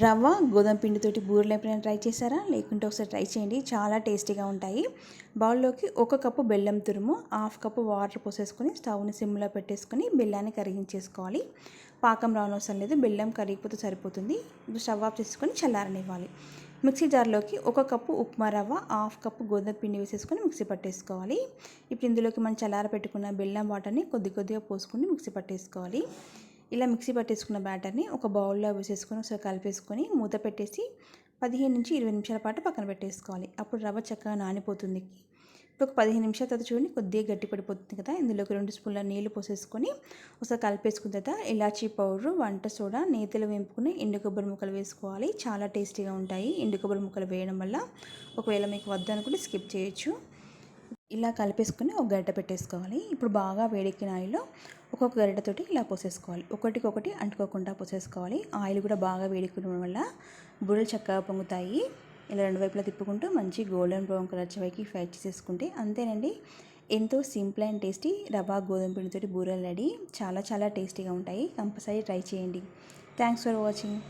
రవ్వ గోధుమ పిండితోటి బూరెలు ఎప్పుడైనా ట్రై చేశారా? లేకుంటే ఒకసారి ట్రై చేయండి. చాలా టేస్టీగా ఉంటాయి. బౌల్లోకి ఒక కప్పు బెల్లం తురుము హాఫ్ కప్పు వాటర్ పోసేసుకొని స్టవ్ని సిమ్లో పెట్టేసుకొని బెల్లాన్ని కరిగించేసుకోవాలి. పాకం రావనవసరం లేదు. బెల్లం కరిగిపోతే సరిపోతుంది. స్టవ్ ఆఫ్ చేసుకొని చల్లారనివ్వాలి. మిక్సీ జార్లోకి ఒక కప్పు ఉప్మా రవ్వ హాఫ్ కప్పు గోధుమ పిండి వేసేసుకొని మిక్సీ పట్టేసుకోవాలి. ఇప్పుడు ఇందులోకి మనం చల్లార పెట్టుకున్న బెల్లం వాటర్ని కొద్ది కొద్దిగా పోసుకొని మిక్సీ పట్టేసుకోవాలి. ఇలా మిక్సీ పట్టేసుకున్న బ్యాటర్ని ఒక బౌల్లో వేసేసుకొని ఒకసారి కలిపేసుకొని మూత పెట్టేసి పదిహేను నుంచి ఇరవై నిమిషాల పాటు పక్కన పెట్టేసుకోవాలి. అప్పుడు రవ్వ చక్కగా నానిపోతుంది. ఇప్పుడు ఒక పదిహేను నిమిషాల తర్వాత చూడండి కొద్దిగా గట్టి పడిపోతుంది కదా. ఇందులోకి రెండు స్పూన్ల నీళ్ళు పోసేసుకొని ఒకసారి కలిపేసుకున్న తర్వాత ఇలాచీ పౌడర్ వంట సోడా నేతలు వేపుకుని ఎండు కొబ్బరి ముక్కలు వేసుకోవాలి. చాలా టేస్టీగా ఉంటాయి. ఎండు కొబ్బరి ముక్కలు వేయడం వల్ల ఒకవేళ మీకు వద్దనుకుంటే స్కిప్ చేయొచ్చు. ఇలా కలిపేసుకొని ఒక గడ్డ పెట్టేసుకోవాలి. ఇప్పుడు బాగా వేడెక్కిన ఆయిల్లో ఒక్కొక్క గరిటతోటి ఇలా పోసేసుకోవాలి. ఒకటికొకటి అంటుకోకుండా పోసేసుకోవాలి. ఆయిల్ కూడా బాగా వేడెక్కడం వల్ల బుర్రలు చక్కగా పొంగుతాయి. ఇలా రెండు వైపులా తిప్పుకుంటూ మంచి గోల్డెన్ బ్రౌన్ కలర్ చివరికి ఫ్రై చేసేసుకుంటే అంతేనండి. ఎంతో సింపుల్ అండ్ టేస్టీ రవా గోధుమ పిండితోటి బూరెలు రెడీ. చాలా చాలా టేస్టీగా ఉంటాయి. కంపల్సరీ ట్రై చేయండి. Thanks for watching.